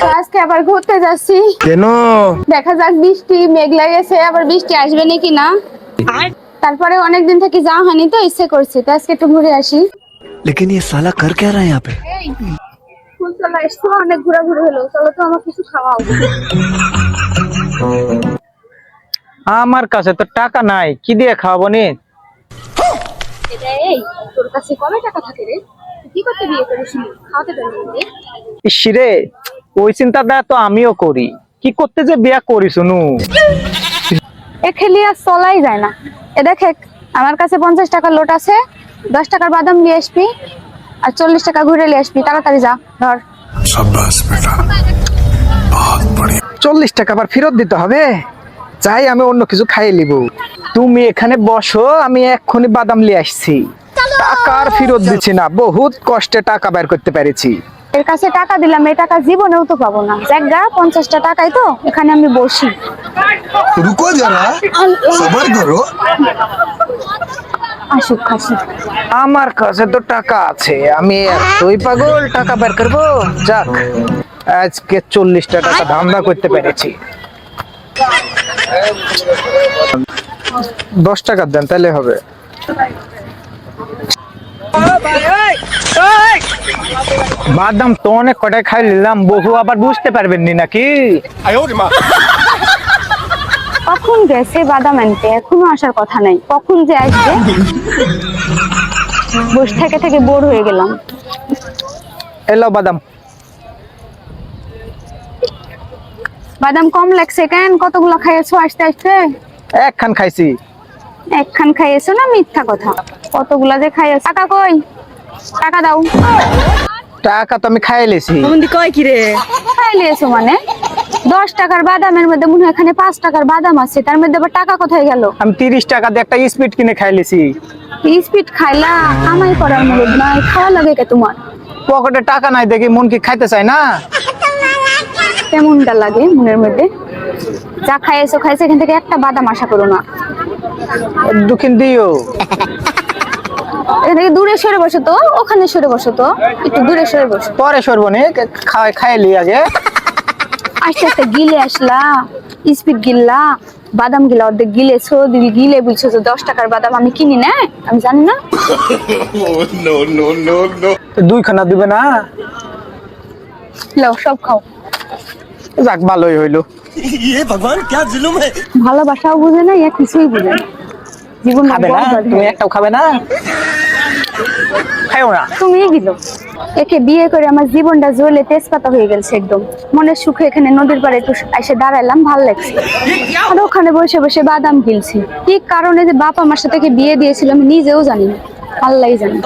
তো আজকে আবার ঘুরতে যাচ্ছি কেন দেখা যাক বৃষ্টি মেঘ লাগেছে আবার বৃষ্টি আসবে নাকি না তারপরে অনেকদিন থেকে যাওয়া হয়নি তো ইচ্ছে করছে তো আজকে একটু ঘুরে আসি लेकिन ये साला कर क्या रहा है यहाँ पे ফুলতলা এসছো অনেক ঘোরাঘুরি হলো চলো তো আমার কিছু খাওয়াও আমার কাছে তো টাকা নাই কি দিয়ে খাওয়াবো নি এটা এই তোর কাছে কবে টাকা থাকে রে তুই তো আমিও করি। কি করতে যে বিয়া চলাই যায় না। এ দেখে আমার কাছে পঞ্চাশ টাকার লোট আছে দশ টাকার বাদাম নিয়ে আসবি আর চল্লিশ টাকা ঘুরে নিয়ে আসবি। তাড়াতাড়ি যা ধর। চল্লিশ টাকা আবার ফেরত দিতে হবে? চাই আমি অন্য কিছু খাইয়ে নিব। তুমি এখানে বসো আমি এক্ষুনি বাদাম নিয়ে আসছি। টাকার ফেরত দিচ্ছি না। বহুত কষ্টে টাকা বের করতে পেরেছি। এর কাছে টাকা দিলাম এই টাকা জীবনেও তো পাবো না। জায়গা পঞ্চাশটা টাকাই তো এখানে আমি বসি। রুকো যারা সবার ধরো। আমার কাছে তো টাকা আছে আমি এতই পাগল টাকা বের করব? যাক আজকে চল্লিশটা টাকা ধান্দা করতে পেরেছি। দশ টাকা দেন তাহলে হবে। বাদাম তো অনেক কটাই খাই নিলাম বহু আবার বুঝতে পারবেন নি নাকি কখন গেছে বাদাম আনতে এখনও আসার কথা নাই। কখন যে আসবে? বসে থেকে থেকে বোর হয়ে গেলাম। এলো বাদাম। বাদাম কম লাগছে কেন? কতগুলো খাইয়েছো আসতে আসতে? একখান খাইছি। একখান খাইয়েছো না মিথ্যা কথা? কতগুলা যে খাইয়েছো? টাকা কই? টাকা দাও। টাকা তো আমি খাই লেছি। খাই লিয়েছো মানে? দশ টাকার বাদামের মধ্যে মনে হয় এখানে পাঁচ টাকার বাদাম আছে তার মধ্যে আবার টাকা কোথায় গেল? আমি তিরিশ টাকা দিয়ে একটা স্পিড কিনে খাই লেছি। স্পিড খাইলা আমাই করার মূলত নাই খাওয়া লাগে কে তোমার? পকেটে টাকা নাই দেখি মন কি খাইতে চায় না? কেমনটা লাগে মনের মধ্যে? যা খাইয়েছো খাইছে এখান থেকে একটা বাদাম আশা করো না। দুখিন দিও। দূরে সরে বসো তো ওখানে সরে বসো তো একটু দূরে সরে বসো। পরে সরবো নি খাই আগে। আস্তে আস্তে গিলে আসলা স্পিড গিললা বাদাম গিলা অর্ধেক গিলে দশ টাকার বাদাম আমি কিনি না? আমি জানি না। দুই খানা দিবে না? লাও সব খাও। যাক ভালোই হইল। ইয়ে ভগবান জুলুম ভালোবাসাও বুঝে না ইয়া কিছুই বুঝে না। জীবন খাবে না? তুমি একটাও খাবে না? খাইও না। তুমি গেল একে বিয়ে করে আমার জীবনটা জ্বলে তেজপাতা হয়ে গেছে একদম। মনের সুখে এখানে নদীর পাড়ে একটু এসে দাঁড়াইলাম ভালো লাগছে। আর ওখানে বসে বসে বাদাম গিলছি। কি কারণে যে বাপ আমার সাথে বিয়ে দিয়েছিল আমি নিজেও জানি না। আল্লাহ জানি।